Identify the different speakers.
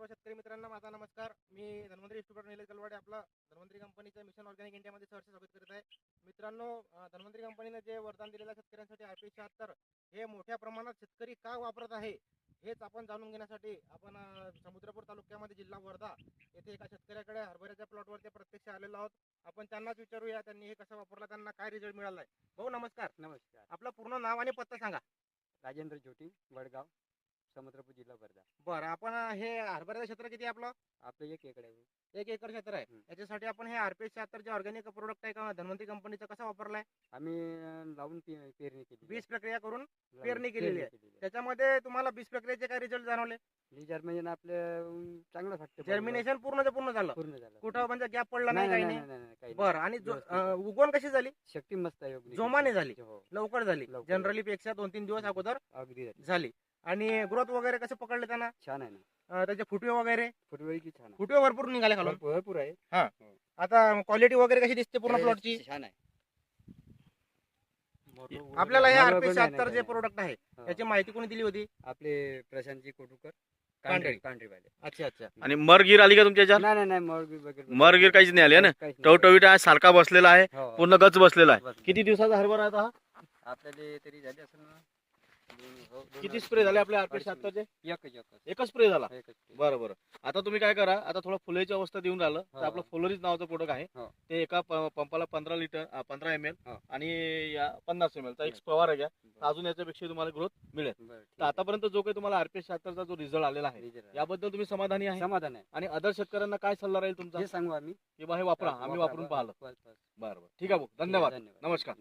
Speaker 1: सर्व शेतकरी मित्रांना माझा नमस्कार. मी धन्वंतरी डिस्ट्रीब्युटर निलेश गलवाडे आपलं धन्वंतरी कंपनीचं मिशन ऑर्गॅनिक इंडियामध्ये सहर्ष स्वागत करत आहे. मित्रांनो धन्वंतरी कंपनीने जे वरदान दिलेलं शेतकऱ्यांसाठी आर पी शहात्तर हे मोठ्या प्रमाणात शेतकरी का वापरत आहे हेच आपण जाणून घेण्यासाठी आपण समुद्रपूर तालुक्यामध्ये जिल्हा वर्धा येथे एका शेतकऱ्याकडे हरभऱ्याच्या प्लॉटवरती प्रत्यक्ष आलेलो आहोत. आपण त्यांनाच विचारूया त्यांनी हे कसं वापरलं त्यांना काय रिझल्ट मिळाला आहे भाऊ नमस्कार.
Speaker 2: नमस्कार.
Speaker 1: आपलं पूर्ण नाव आणि पत्ता सांगा.
Speaker 2: राजेंद्र जोटी वडगाव. समुद्रपूर जिल्हा वर्धा
Speaker 1: बरं आपण हे हरभऱ्याचं क्षेत्र किती आहे आपलं
Speaker 2: आपलं एक एकर आहे
Speaker 1: एक एकर क्षेत्र आहे
Speaker 2: हम्म.
Speaker 1: याच्यासाठी आपण हे आरपीएस शहात्तर जे ऑर्गॅनिक प्रोडक्ट आहे का धन्वंतरी कंपनीचा कसा वापरलाय
Speaker 2: आम्ही अं, लावून पे- पेरणी केली
Speaker 1: बीज प्रक्रिया करून पेरणी केलेली आहे. त्याच्यामध्ये तुम्हाला बीज प्रक्रियेचे काय रिझल्ट जाणवले
Speaker 2: लिजर म्हणजे ना आपलं अं, चांगलं वाटतं
Speaker 1: जर्मिनेशन पूर्णच पूर्ण झालं
Speaker 2: पूर्ण झालं
Speaker 1: कुठं म्हणजे गॅप पडला नाही काही नाही
Speaker 2: काही.
Speaker 1: बरं आणि जो-
Speaker 2: व्यवस्थित.
Speaker 1: अं, उगवण कशी झाली
Speaker 2: शक्ती मस्त आहे योगनी.
Speaker 1: जोमाने झाली.
Speaker 2: हो
Speaker 1: लवकर झाली
Speaker 2: लवकर.
Speaker 1: जनरली पेक्षा दोन तीन दिवस अगोदर
Speaker 2: अगदी झाली.
Speaker 1: आणि ग्रोथ वगैरे कसे पकडले त्यांना?
Speaker 2: छान आहे ना.
Speaker 1: अं, त्याचे फुटवे वगैरे?
Speaker 2: फुटवेळी की छान आहे.
Speaker 1: फुटवे भरपूर निघाले खालून
Speaker 2: भरपूर आहे.
Speaker 1: आता क्वालिटी वगैरे कशी दिसते पूर्ण प्लॉटची
Speaker 2: छान आहे.
Speaker 1: आपल्याला हे
Speaker 2: पण नाही,
Speaker 1: शहात्तर जे. प्रोडक्ट आहे
Speaker 2: हो.
Speaker 1: त्याची माहिती कोणी दिली होती?
Speaker 2: आपले प्रशांतजी कोटुकर
Speaker 1: कांडळी.
Speaker 2: कांढरीवाले
Speaker 1: अच्छा अच्छा.
Speaker 3: आणि मरगीर आली का तुमच्या
Speaker 2: नाही नाही नाही मरगीर वगैरे
Speaker 3: मरगीर काहीच नाही आली आहे ना?
Speaker 2: काहीच नाही.
Speaker 3: टवटवीट आहे सारखा बसलेला आहे
Speaker 2: हो.
Speaker 3: पूर्ण गच बसलेला आहे.
Speaker 2: बस.
Speaker 3: किती दिवसाचा हरभरा आहे आता हा?
Speaker 2: आपल्याला तरी झाले असेल ना. हो,
Speaker 3: किती स्प्रे झाले आपल्या आरपी शहात्तरचे
Speaker 2: एक एकच
Speaker 3: एकच. स्प्रे झाला?
Speaker 2: एकच.
Speaker 3: बरं बरं आता तुम्ही काय करा आता थोडं फुलाची अवस्था देऊन राहिलं तर
Speaker 2: हो.
Speaker 3: आपलं फ्लोरीज नावाचं प्रोडक्ट आहे.
Speaker 2: हो.
Speaker 3: ते एका प- पंपाला पंधरा लिटर पंधरा एम एल
Speaker 2: हो.
Speaker 3: आणि या पन्नास एम चा एक फवारा घ्या. तर अजून याच्यापेक्षा तुम्हाला ग्रोथ मिळेल.
Speaker 2: बरं, ठीक
Speaker 3: तर आतापर्यंत जो काही तुम्हाला आरपी शहात्तरचा जो रिझल्ट आलेला
Speaker 2: आहे.
Speaker 3: आहे. याबद्दल तुम्ही समाधानी आहे?
Speaker 2: समाधान आहे.
Speaker 3: आणि अदर शेतकऱ्यांना काय सल्ला राहील तुमचा?
Speaker 2: हे सांगू आम्ही.
Speaker 3: की बा हे वापरा आम्ही वापरून पाहिलं. बरं बरं ठीक आहे भाऊ. धन्यवाद.
Speaker 2: नमस्कार.